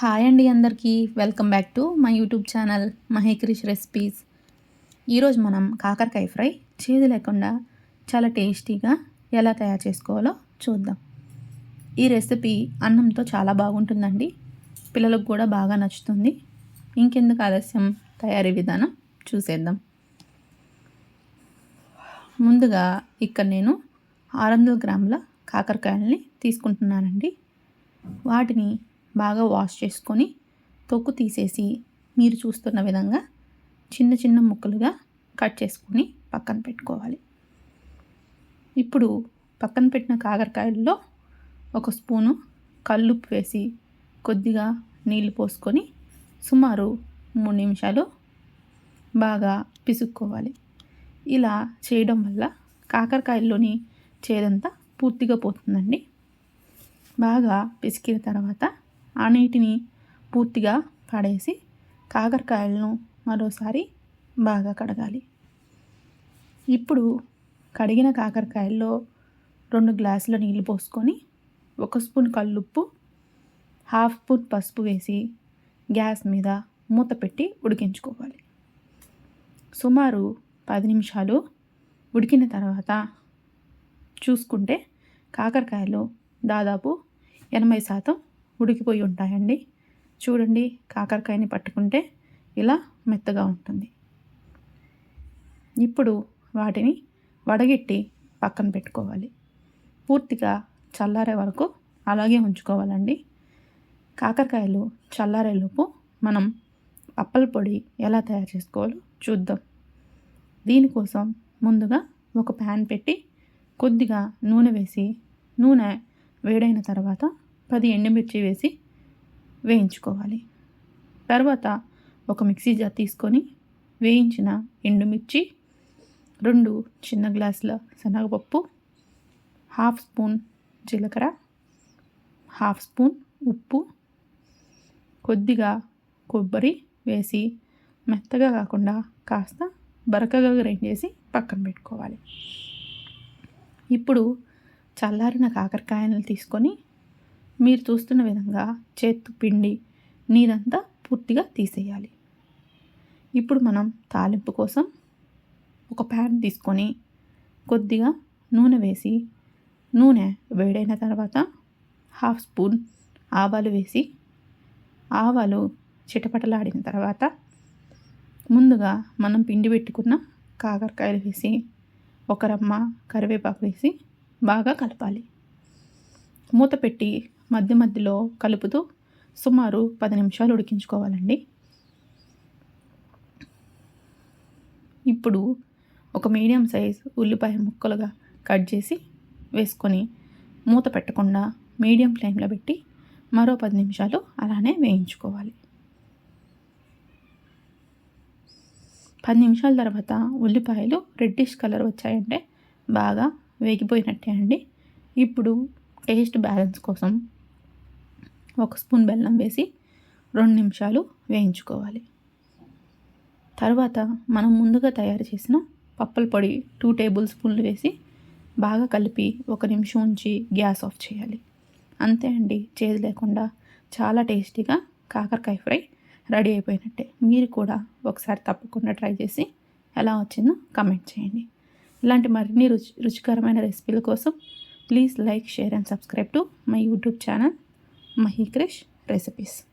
Hi అండి అందరికీ. Welcome back to my YouTube channel Mahekrish recipes. ఈరోజు మనం కాకరకాయ ఫ్రై చేదు లేకుండా చాలా టేస్టీగా ఎలా తయారు చేసుకోవాలో చూద్దాం. ఈ రెసిపీ అన్నంతో చాలా బాగుంటుందండి. పిల్లలకు కూడా బాగా నచ్చుతుంది. ఇంకెందుకు ఆలస్యం తయారీ విధానం చూసేద్దాం. ముందుగా ఇక్కడ నేను ఆరు వందల గ్రాముల కాకరకాయలని తీసుకుంటున్నానండి. వాటిని బాగా వాష్ చేసుకొని తొక్కు తీసేసి మీరు చూస్తున్న విధంగా చిన్న చిన్న ముక్కలుగా కట్ చేసుకొని పక్కన పెట్టుకోవాలి. ఇప్పుడు పక్కన పెట్టిన కాకరకాయల్లో ఒక స్పూను కల్లుప్పు వేసి కొద్దిగా నీళ్ళు పోసుకొని సుమారు మూడు నిమిషాలు బాగా పిసుక్కోవాలి. ఇలా చేయడం వల్ల కాకరకాయల్లోని చేదంతా పూర్తిగా పోతుందండి. బాగా పిసికిన తర్వాత ఆ నీటిని పూర్తిగా పడేసి కాకరకాయలను మరోసారి బాగా కడగాలి. ఇప్పుడు కడిగిన కాకరకాయల్లో రెండు గ్లాసుల నీళ్ళు పోసుకొని ఒక స్పూన్ కల్లుప్పు హాఫ్ స్పూన్ పసుపు వేసి గ్యాస్ మీద మూత పెట్టి ఉడికించుకోవాలి. సుమారు పది నిమిషాలు ఉడికిన తర్వాత చూసుకుంటే కాకరకాయలు దాదాపు ఎనభై శాతం ఉడికిపోయి ఉంటాయండి. చూడండి కాకరకాయని పట్టుకుంటే ఇలా మెత్తగా ఉంటుంది. ఇప్పుడు వాటిని వడగెట్టి పక్కన పెట్టుకోవాలి. పూర్తిగా చల్లారే వరకు అలాగే ఉంచుకోవాలండి. కాకరకాయలు చల్లారేలోపు మనం అప్పల పొడి ఎలా తయారు చేసుకోవాలో చూద్దాం. దీనికోసం ముందుగా ఒక ప్యాన్ పెట్టి కొద్దిగా నూనె వేసి నూనె వేడైన తర్వాత పది ఎండుమిర్చి వేసి వేయించుకోవాలి. తర్వాత ఒక మిక్సీ జార్ తీసుకొని వేయించిన ఎండుమిర్చి రెండు చిన్న గ్లాసుల శనగపప్పు హాఫ్ స్పూన్ జీలకర్ర హాఫ్ స్పూన్ ఉప్పు కొద్దిగా కొబ్బరి వేసి మెత్తగా కాకుండా కాస్త బరకగా గ్రైండ్ చేసి పక్కన పెట్టుకోవాలి. ఇప్పుడు చల్లారిన కాకరకాయలను తీసుకొని మీరు చూస్తున్న విధంగా చేత్తు పిండి నీరంతా పూర్తిగా తీసేయాలి. ఇప్పుడు మనం తాలింపు కోసం ఒక ప్యాన్ తీసుకొని కొద్దిగా నూనె వేసి నూనె వేడైన తర్వాత హాఫ్ స్పూన్ ఆవాలు వేసి ఆవాలు చిటపటలాడిన తర్వాత ముందుగా మనం పిండి పెట్టుకున్న కాకరకాయలు వేసి ఒక రమ్మ కరివేపాకు వేసి బాగా కలపాలి. మూత పెట్టి మధ్య మధ్యలో కలుపుతూ సుమారు పది నిమిషాలు ఉడికించుకోవాలండి. ఇప్పుడు ఒక మీడియం సైజ్ ఉల్లిపాయ ముక్కలుగా కట్ చేసి వేసుకొని మూత పెట్టకుండా మీడియం ఫ్లేమ్లో పెట్టి మరో పది నిమిషాలు అలానే వేయించుకోవాలి. పది నిమిషాల తర్వాత ఉల్లిపాయలు రెడ్డిష్ కలర్ వచ్చాయంటే బాగా వేగిపోయినట్టే అండి. ఇప్పుడు టేస్ట్ బ్యాలెన్స్ కోసం ఒక స్పూన్ బెల్లం వేసి రెండు నిమిషాలు వేయించుకోవాలి. తర్వాత మనం ముందుగా తయారు చేసిన పప్పల పొడి టూ టేబుల్ స్పూన్లు వేసి బాగా కలిపి ఒక నిమిషం ఉంచి గ్యాస్ ఆఫ్ చేయాలి. అంతే అండి చేదు లేకుండా చాలా టేస్టీగా కాకరకాయ ఫ్రై రెడీ అయిపోయినట్టే. మీరు కూడా ఒకసారి తప్పకుండా ట్రై చేసి ఎలా వచ్చిందో కమెంట్ చేయండి. ఇలాంటి మరిన్ని రుచి రుచికరమైన రెసిపీల కోసం please like share and subscribe to my YouTube channel. uma recrush para.